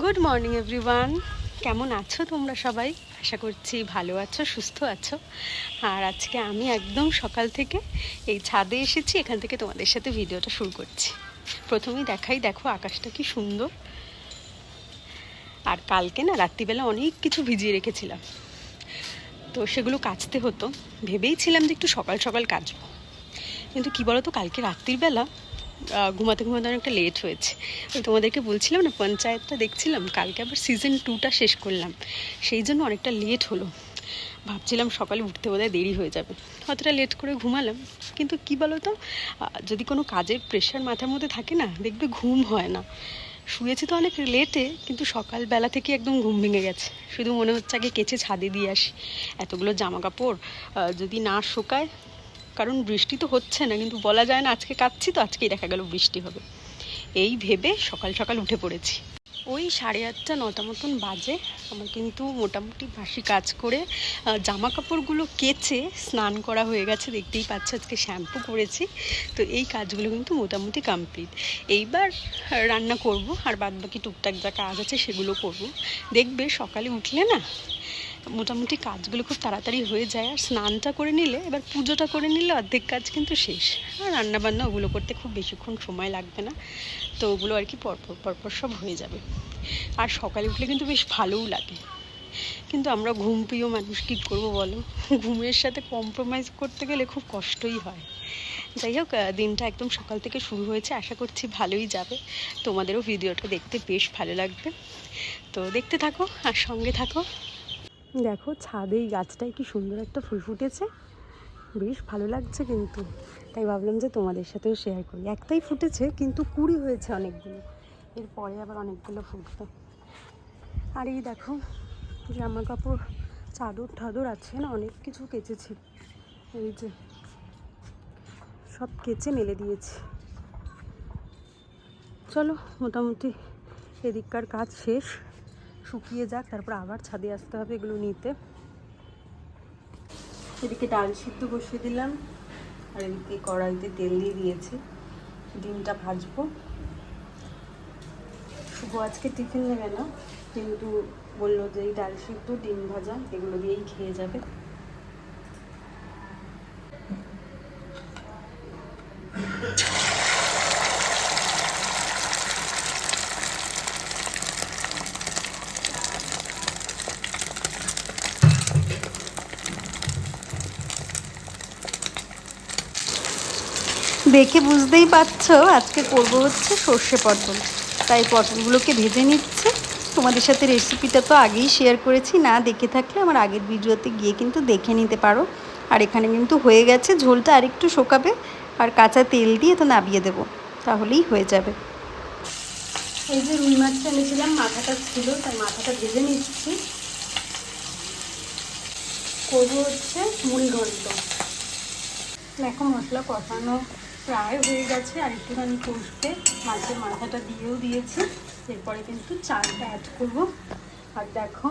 Good morning everyone কেমন আছো তোমরা সবাই? আশা করছি ভালো আছো সুস্থ আছো। আর আজকে আমি একদম সকাল থেকে এই ছাদে এসেছি এখান থেকে তোমাদের সাথে ভিডিওটা শুরু করছি। প্রথমেই দেখাই দেখো আকাশটা কি সুন্দর। আর কালকে না রাত্রিবেলা অনেক কিছু ভিজিয়ে রেখেছিলাম। তো সেগুলো কাচতে হতো। ভেবেই ছিলাম যে একটু সকাল সকাল কাচবো। কিন্তু কি বলতো কালকে রাত্রির বেলা আহ, ঘুমাতে ঘুমাতে অনেকটা লেট হয়েছে। ওই তোমাদেরকে বলছিলাম না, পঞ্চায়েতটা দেখছিলাম, কালকে আবার সিজন টুটা শেষ করলাম। সেই জন্য অনেকটা লেট হলো। ভাবছিলাম সকালে উঠতে বোধহয় দেরি হয়ে যাবে। অতটা লেট করে ঘুমালাম। কিন্তু কি বলো তো যদি কোনো কাজের প্রেশার মাথার মধ্যে থাকে না, দেখবে ঘুম হয় না। শুয়েছি তো অনেক লেটে কিন্তু সকালবেলা থেকে একদম ঘুম ভেঙে গেছে। শুধু মনে হচ্ছে আগে কেচে ছাদে দিয়ে আসি। এতগুলো জামা কাপড় যদি না শুকায় কারণ বৃষ্টি তো হচ্ছে না, কিন্তু বলা যায় না আজকে কাচ্ছি তো আজকেই দেখা গেল বৃষ্টি হবে। এই ভেবে সকাল সকাল উঠে পড়েছি। ওই সাড়ে আটটা, নটা মতন বাজে। আমার কিন্তু মোটামুটি বাসি কাজ করে জামা কাপড়গুলো কেচে স্নান করা হয়ে গেছে। দেখতেই পাচ্ছ আজকে শ্যাম্পু করেছি। তো এই কাজগুলো কিন্তু মোটামুটি কমপ্লিট এইবার রান্না করব আর বাদ বাকি টুকটাক যা কাজ আছে সেগুলো করব। দেখবে সকালে উঠলে না মোটামুটি কাজগুলো খুব তাড়াতাড়ি হয়ে যায়, আর স্নানটা করে নিলে, এবার পুজোটা করে নিলে অর্ধেক কাজ কিন্তু শেষ। আর রান্নাবান্না ওগুলো করতে খুব বেশিক্ষণ সময় লাগবে না, তো ওগুলো আর কি পরপর পরপর সব হয়ে যাবে। আর সকালে উঠলে কিন্তু বেশ ভালোও লাগে। কিন্তু আমরা ঘুম প্রিয় মানুষ, কী করব বলো? ঘুমের সাথে কম্প্রোমাইজ করতে গেলে খুব কষ্টই হয়। যাই হোক দিনটা একদম সকাল থেকে শুরু হয়েছে, আশা করছি ভালোই যাবে। তোমাদেরও ভিডিওটা দেখতে বেশ ভালো লাগবে। তো দেখতে থাকো, আর সঙ্গে থাকো। দেখো, ছাদে এই গাছটায় কি সুন্দর একটা ফুল ফুটেছে। বেশ ভালো লাগছে কিন্তু। তাই ভাবলাম যে তোমাদের সাথেও শেয়ার করি। একটাই ফুটেছে, কিন্তু কুড়ি হয়েছে অনেকগুলো। এরপরে আবার অনেকগুলো ফুটবে আর এই দেখো জামা কাপড় চাদর ঠাদর আছে না, অনেক কিছু কেচেছি। এই যে, সব কেচে মেলে দিয়েছি। চলো, মোটামুটি এদিককার কাজ শেষ। শুকিয়ে যাক, তারপর আবার ছাদে আসতে হবে এগুলো নিতে। এদিকে ডাল সিদ্ধ বসিয়ে দিলাম, আর এদিকে কড়াইতে তেল দিয়ে দিয়েছি। ডিমটা ভাজবো। শুভ আজকে টিফিন নেবে না, কিন্তু বলল যে এই ডাল সিদ্ধ, ডিম ভাজা, এগুলো দিয়েই খেয়ে যাবে। দেখে বুঝতেই পারছ, আজকে করব হচ্ছে সর্ষে পটল। তাই পটলগুলোকে ভেজে নিচ্ছে। তোমাদের সাথে রেসিপিটা তো আগেই শেয়ার করেছি, না দেখে থাকলে আমার আগের ভিডিওতে গিয়ে কিন্তু দেখে নিতে পারো। আর এখানে কিন্তু হয়ে গেছে, ঝোলটা আরেকটু শোকাবে, আর কাঁচা তেল দিয়ে তো নাবিয়ে দেবো, তাহলেই হয়ে যাবে। এই যে রুই মাছটা এনেছিলাম, মাথাটা ছিল, তাই মাথাটা ভেজে নিচ্ছি। করব হচ্ছে মুড়ি ঘন্ট দেখো মশলা কষানো প্রায় হয়ে গেছে আর একটুখানি কষতে। মাছের মাথাটা দিয়েও দিয়েছি। এরপরে কিন্তু চালটা অ্যাড করব। আর দেখো,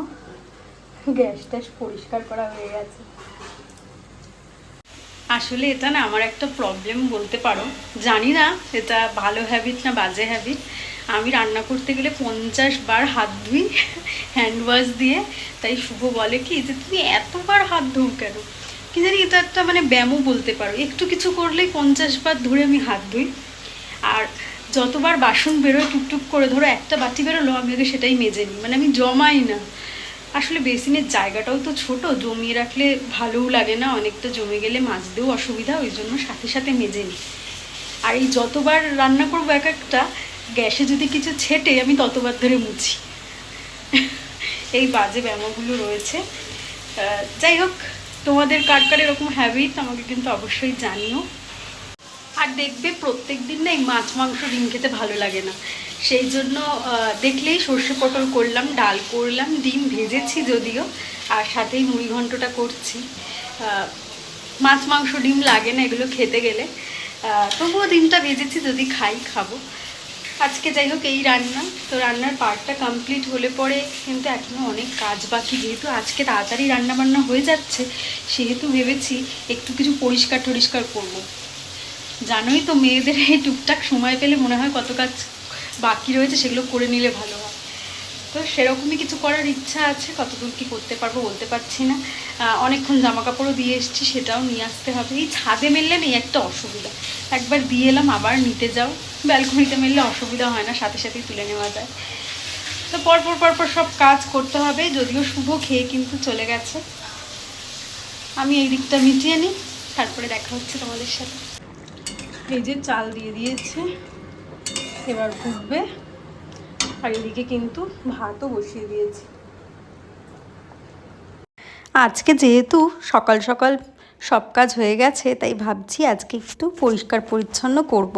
গ্যাস ট্যাস পরিষ্কার করা হয়ে গেছে। আসলে এটা না আমার একটা প্রবলেম বলতে পারো। জানি না এটা ভালো হ্যাবিট না বাজে হ্যাবিট আমি রান্না করতে গেলে পঞ্চাশ বার হাত ধুই হ্যান্ড ওয়াশ দিয়ে। তাই শুভ বলে কি যে, তুমি এতবার হাত ধুও কেন? কি জানি এটা একটা মানে ব্যায়ামও বলতে পারো। একটু কিছু করলেই পঞ্চাশ বার ধরে আমি হাত ধুই। আর যতবার বাসন বেরোয়, টুকটুক করে ধরো, একটা বাটি বেরোলো, আমি আগে সেটাই মেজে নিই। মানে আমি জমাই না। আসলে বেসিনের জায়গাটাও তো ছোট, জমিয়ে রাখলে ভালোও লাগে না। অনেকটা জমে গেলে মাজতেও অসুবিধা, ওই জন্য সাথে সাথে মেজে নিই। আর এই যতবার রান্না করব এক একটা, গ্যাসে যদি কিছু ছেটে, আমি ততবার ধরে মুছি। এই বাজে ব্যায়ামগুলো রয়েছে। যাই হোক তোমাদের কার কার এরকম হ্যাবিট আমাকে কিন্তু অবশ্যই জানিও। আর দেখবে প্রত্যেক দিন না এই মাছ, মাংস, ডিম খেতে ভালো লাগে না। সেই জন্য দেখলেই সর্ষে পটল করলাম, ডাল করলাম, ডিম ভেজেছি যদিও, আর সাথেই মুড়ি ঘন্টটা করছি। মাছ, মাংস, ডিম লাগে না এগুলো খেতে গেলে। তবুও ডিমটা ভেজেছি, যদি খাই, খাব। আজকে যাই হোক এই রান্না। তো রান্নার পার্টটা কমপ্লিট হলে পরে কিন্তু এখনও অনেক কাজ বাকি। যেহেতু আজকে তাড়াতাড়ি রান্না বান্না হয়ে যাচ্ছে, সেহেতু ভেবেছি একটু কিছু পরিষ্কার টরিষ্কার করব। জানোই তো মেয়েদের এই টুকটাক সময় পেলে মনে হয় কত কাজ বাকি রয়েছে, সেগুলো করে নিলে ভালো। তো সেরকমই কিছু করার ইচ্ছা আছে, কতদূর কি করতে পারব বলতে পারছি না। অনেকক্ষণ জামা কাপড়ও দিয়ে এসেছি, সেটাও নিয়ে আসতে হবে। এই ছাদে মেললে নেই একটা অসুবিধা। একবার দিয়ে এলাম, আবার নিতে যাও। ব্যালকনিতে মেললে অসুবিধা হয় না, সাথে সাথেই তুলে নেওয়া যায়। তো পরপর পরপর সব কাজ করতে হবে, যদিও শুভ খেয়ে কিন্তু চলে গেছে। আমি এই দিকটা মিটিয়ে নিই, তারপরে দেখা হচ্ছে তোমাদের সাথে। এই যে চাল দিয়ে দিয়েছে, এবার ফুটবে আর এদিকে কিন্তু ভাতও বসিয়ে দিয়েছি। আজকে যেহেতু সকাল সকাল সব কাজ হয়ে গেছে, তাই ভাবছি আজকে একটু পরিষ্কার পরিচ্ছন্ন করব।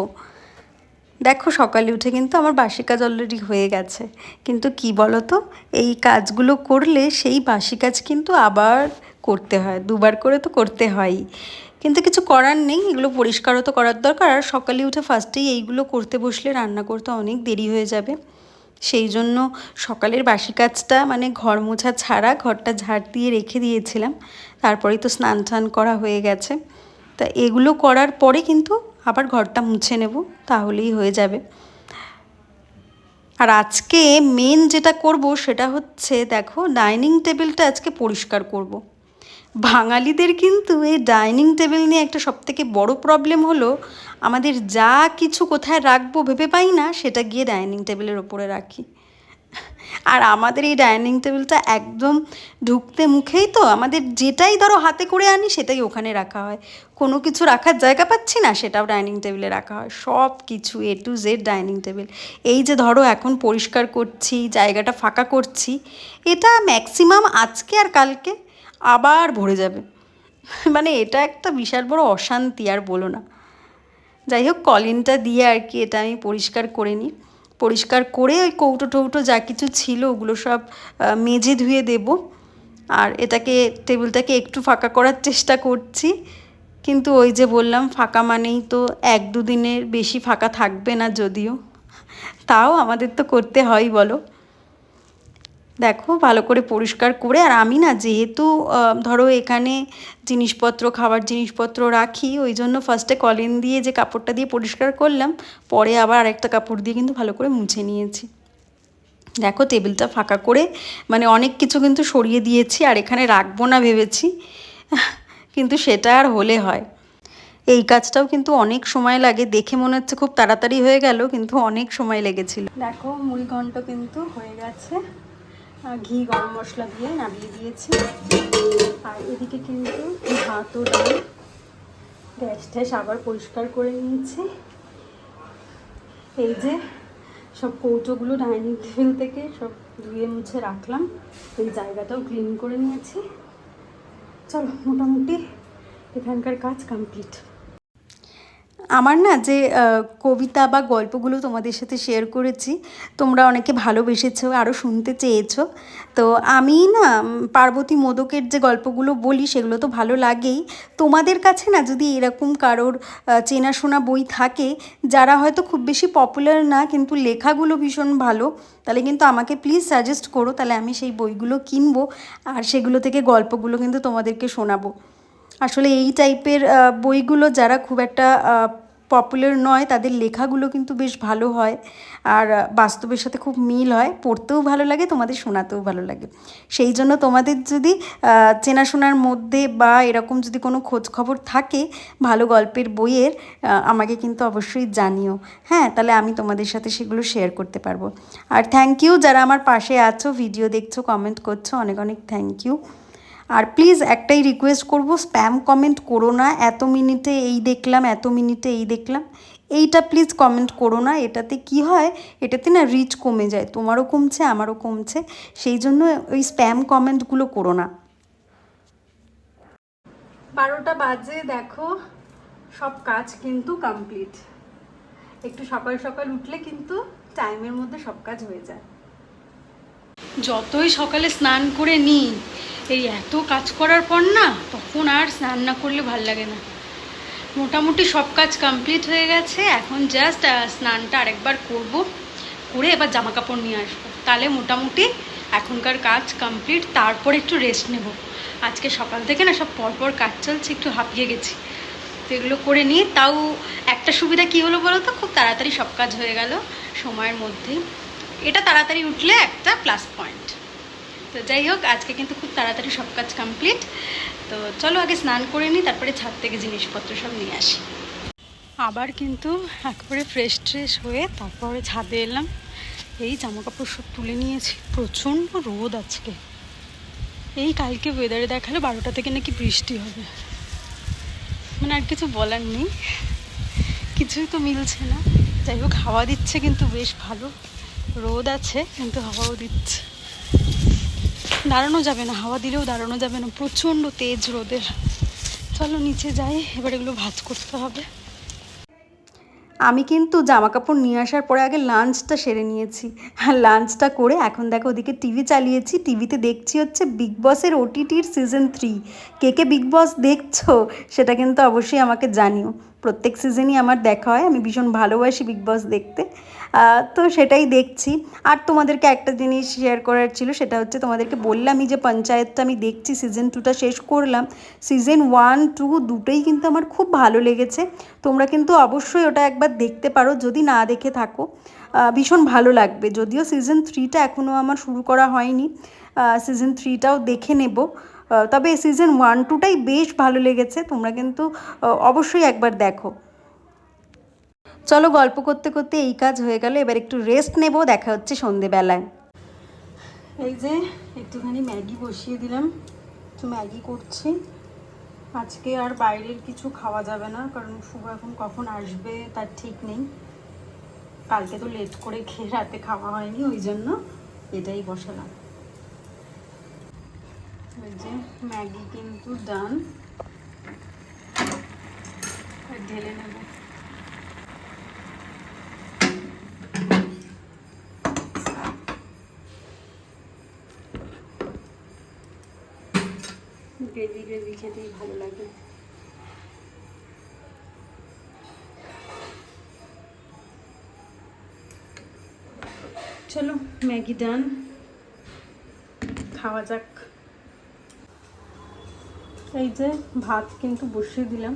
দেখো সকালে উঠে কিন্তু আমার বাসি কাজ অলরেডি হয়ে গেছে। কিন্তু কি বলো তো এই কাজগুলো করলে সেই বাসি কাজ কিন্তু আবার করতে হয়, দুবার করে তো করতে হয়ই। কিন্তু কিছু করার নেই, এগুলো পরিষ্কারও তো করার দরকার। আর সকালে উঠে ফার্স্টেই এইগুলো করতে বসলে রান্না করতে অনেক দেরি হয়ে যাবে। সেই জন্য সকালের বাসি কাজটা মানে ঘর মোছা ছাড়া ঘরটা ঝাড় দিয়ে রেখে দিয়েছিলাম। তারপরেই তো স্নান টান করা হয়ে গেছে। তা এগুলো করার পরে কিন্তু আবার ঘরটা মুছে নেব, তাহলেই হয়ে যাবে। আর আজকে মেন যেটা করব সেটা হচ্ছে, দেখো ডাইনিং টেবিলটা আজকে পরিষ্কার করব। বাঙালিদের কিন্তু এই ডাইনিং টেবিল নিয়ে একটা সবথেকে বড় প্রবলেম হলো, আমাদের যা কিছু কোথায় রাখব ভেবে পাই না, সেটা গিয়ে ডাইনিং টেবিলের ওপরে রাখি। আর আমাদের এই ডাইনিং টেবিলটা একদম ঢুকতে মুখেই তো আমাদের যেটাই ধরো হাতে করে আনি, সেটাই ওখানে রাখা হয়। কোনো কিছু রাখার জায়গা পাচ্ছি না, সেটাও ডাইনিং টেবিলে রাখা হয়। সব কিছু A to Z dining table. এই যে ধরো এখন পরিষ্কার করছি, জায়গাটা ফাঁকা করছি, এটা ম্যাক্সিমাম আজকে আর কালকে। আবার ভরে যাবে। মানে এটা একটা বিশাল বড় অশান্তি, আর বলো না। যাই হোক, কলিনটা দিয়ে আর কি এটা আমি পরিষ্কার করে নিই। পরিষ্কার করে ওই কৌটো টৌটো যা কিছু ছিল ওগুলো সব মেজে ধুয়ে দেব। আর এটাকে, টেবিলটাকে একটু ফাঁকা করার চেষ্টা করছি। কিন্তু ওই যে বললাম, ফাঁকা মানেই তো এক দুদিনের বেশি ফাঁকা থাকবে না যদিও। তাও আমাদের তো করতে হয়, বলো। দেখো, ভালো করে পরিষ্কার করে, আর আমি না যেহেতু ধরো এখানে জিনিসপত্র, খাবার জিনিসপত্র রাখি, ওই জন্য ফার্স্টে কলিন দিয়ে যে কাপড়টা দিয়ে পরিষ্কার করলাম, পরে আবার আরেকটা কাপড় দিয়ে কিন্তু ভালো করে মুছে নিয়েছি। দেখো, টেবিলটা ফাঁকা করে মানে অনেক কিছু কিন্তু সরিয়ে দিয়েছি, আর এখানে রাখব না ভেবেছি, কিন্তু সেটা আর হলে হয়। এই কাজটাও কিন্তু অনেক সময় লাগে, দেখে মনে হচ্ছে খুব তাড়াতাড়ি হয়ে গেল, কিন্তু অনেক সময় লেগেছিল। দেখো মুড়ি ঘন্ট কিন্তু হয়ে গেছে। ঘি, গরম মশলা দিয়ে নামিয়ে দিয়েছি। আর এদিকে কিন্তু ভাত ও ডাল গ্যাস ট্যাস আবার পরিষ্কার করে নিয়েছি। এই যে সব কৌটোগুলো ডাইনিং টেবিল থেকে সব ধুয়ে মুছে রাখলাম। এই জায়গাটাও ক্লিন করে নিয়েছি। চলো, মোটামুটি এখানকার কাজ কমপ্লিট। আমার না যে কবিতা বা গল্পগুলো তোমাদের সাথে শেয়ার করেছি, তোমরা অনেকে ভালোবেসেছো আরও শুনতে চেয়েছো। তো আমি না পার্বতী মোদকের যে গল্পগুলো বলি, সেগুলো তো ভালো লাগেই। তোমাদের কাছে না যদি এরকম কারোর চেনাশোনা বই থাকে, যারা হয়তো খুব বেশি পপুলার না, কিন্তু লেখাগুলো ভীষণ ভালো, তাহলে কিন্তু আমাকে প্লিজ সাজেস্ট করো, তাহলে আমি সেই বইগুলো কিনবো, আর সেগুলো থেকে গল্পগুলো কিন্তু তোমাদেরকে শোনাবো। আসলে এই টাইপের বইগুলো যারা খুব একটা পপুলার নয়, তাদের লেখাগুলো কিন্তু বেশ ভালো হয়। আর বাস্তবের সাথে খুব মিল হয়। পড়তেও ভালো লাগে, তোমাদের শোনাতেও ভালো লাগে। সেই জন্য তোমাদের যদি চেনাশোনার মধ্যে বা এরকম যদি কোনো খোঁজ খবর থাকে, ভালো গল্পের বইয়ের আমাকে কিন্তু অবশ্যই জানিও। হ্যাঁ তাহলে আমি তোমাদের সাথে সেগুলো শেয়ার করতে পারব। আর থ্যাংক ইউ যারা আমার পাশে আছো ভিডিও দেখছ কমেন্ট করছ, অনেক অনেক থ্যাংক ইউ আর প্লিজ একটাই রিকোয়েস্ট করব স্প্যাম কমেন্ট করো না এত মিনিটে এই দেখলাম এত মিনিটে এই দেখলাম। এইটা প্লিজ কমেন্ট করো না এটাতে কি হয় এটাতে না রিচ কমে যায় তোমারও কমছে আমারও কমছে সেই জন্য ওই স্প্যাম কমেন্টগুলো করো না। বারোটা বাজে দেখো সব কাজ কিন্তু কমপ্লিট একটু সকাল সকাল উঠলে কিন্তু টাইমের মধ্যে সব কাজ হয়ে যায়। যতই সকালে স্নান করে নিই এই এত কাজ করার পর না, তখন আর স্নান না করলে ভালো লাগে না। মোটামুটি সব কাজ কমপ্লিট হয়ে গেছে, এখন জাস্ট স্নানটা আরেকবার করব, করে এবার জামা কাপড় নিয়ে আসব। তাহলে মোটামুটি এখনকার কাজ কমপ্লিট তারপর একটু রেস্ট নেব। আজকে সকাল থেকে না সব পরপর কাজ চলছে, একটু হাঁপিয়ে গেছি। তো এগুলো করে নিয়ে, তাও একটা সুবিধা কী হলো বলো তো খুব তাড়াতাড়ি সব কাজ হয়ে গেল সময়ের মধ্যেই। এটা তাড়াতাড়ি উঠলে একটা প্লাস পয়েন্ট তো যাই হোক, আজকে কিন্তু খুব তাড়াতাড়ি সব কাজ কমপ্লিট তো চলো আগে স্নান করে নিই তারপরে ছাদ থেকে জিনিসপত্র সব নিয়ে আসি। আবার কিন্তু একবারে ফ্রেশ ট্রেশ হয়ে তারপরে ছাদে এলাম। এই জামা কাপড় সব তুলে নিয়েছি, প্রচণ্ড রোদ আজকে। এই কালকে ওয়েদারে দেখাল বারোটা থেকে নাকি বৃষ্টি হবে। মানে আর কিছু বলার নেই। কিছুই তো মিলছে না। যাই হোক, হাওয়া দিচ্ছে কিন্তু বেশ ভালো। রোদ আছে, কিন্তু হাওয়াও দিচ্ছে। দাঁড়ানো যাবে না, হাওয়া দিলেও দাঁড়ানো যাবে না, প্রচণ্ড তেজ রোদের। চলো নিচে যাই, এবার এগুলো ভাজ করতে হবে। আমি কিন্তু জামা কাপড় নিয়ে আসার পরে আগে লাঞ্চটা সেরে নিয়েছি। আর লাঞ্চটা করে এখন দেখো ওদিকে টিভি চালিয়েছি টিভিতে দেখছি হচ্ছে বিগ বসের ওটিটির সিজন থ্রি কে কে বিগ বস দেখছ, সেটা কিন্তু অবশ্যই আমাকে জানিও। প্রত্যেক সিজনই আমার দেখা হয়। আমি ভীষণ ভালোবাসি বিগ বস দেখতে। তো সেটাই দেখছি। আর তোমাদেরকে একটা জিনিস শেয়ার করার ছিল, সেটা হচ্ছে তোমাদেরকে বললামই যে পঞ্চায়েতটা আমি দেখছি সিজন টুটা শেষ করলাম। সিজন ওয়ান টু দুটোই কিন্তু আমার খুব ভালো লেগেছে। তোমরা কিন্তু অবশ্যই ওটা একবার দেখতে পারো। যদি না দেখে থাকো ভীষণ ভালো লাগবে। যদিও সিজন থ্রিটা এখনও আমার শুরু করা হয়নি সিজন থ্রিটাও দেখে নেব। তবে সিজন ওয়ান টুটাই বেশ ভালো লেগেছে। তোমরা কিন্তু অবশ্যই একবার দেখো। চলো গল্প করতে করতে এই কাজ হয়ে গেল। এবার একটু রেস্ট নেব, দেখা হচ্ছে সন্ধেবেলায়। এই যে, একটুখানি ম্যাগি বসিয়ে দিলাম। একটু ম্যাগি করছি। আজকে আর বাইরের কিছু খাওয়া যাবে না, কারণ শুভ এখন কখন আসবে তার ঠিক নেই। কালকে তো লেট করে খেয়ে রাতে খাওয়া হয়নি, ওই জন্য এটাই বসালাম। যে ম্যাগি কিন্তু ডান। ঢেলে নেব। গ্রেভি গ্রেভি খেতেই ভালো লাগে। চলো, ম্যাগি ডান। খাওয়া যাক। এই যে ভাত কিন্তু বসিয়ে দিলাম।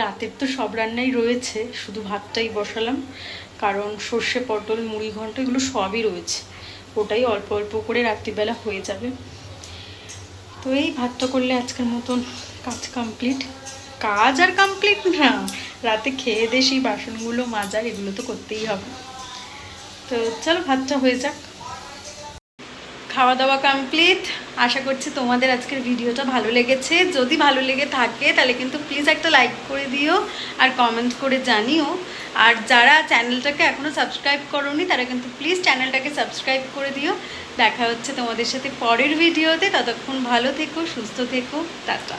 রাতের তো সব রান্নাই রয়েছে, শুধু ভাতটাই বসালাম, কারণ সর্ষে, পটল, মুড়ি, ঘন্ট এগুলো সবই রয়েছে। ওটাই অল্প অল্প করে রাত্রিবেলা হয়ে যাবে। তো এই ভাতটা করলে আজকের মতন কাজ কমপ্লিট কাজ আর কমপ্লিট না, রাতে খেয়ে দিয়ে সেই বাসনগুলো মাজার, এগুলো তো করতেই হবে। তো চলো ভাতটা হয়ে যাক। খাওয়া দাওয়া কমপ্লিট আশা করছি তোমাদের আজকের ভিডিওটা ভালো লেগেছে। যদি ভালো লেগে থাকে, তাহলে কিন্তু প্লিজ একটা লাইক করে দিও আর কমেন্ট করে জানিও। আর যারা চ্যানেলটাকে এখনও সাবস্ক্রাইব করোনি, তারা কিন্তু প্লিজ চ্যানেলটাকে সাবস্ক্রাইব করে দিও। দেখা হচ্ছে তোমাদের সাথে পরের ভিডিওতে। ততক্ষণ ভালো থেকো, সুস্থ থেকো। টাটা।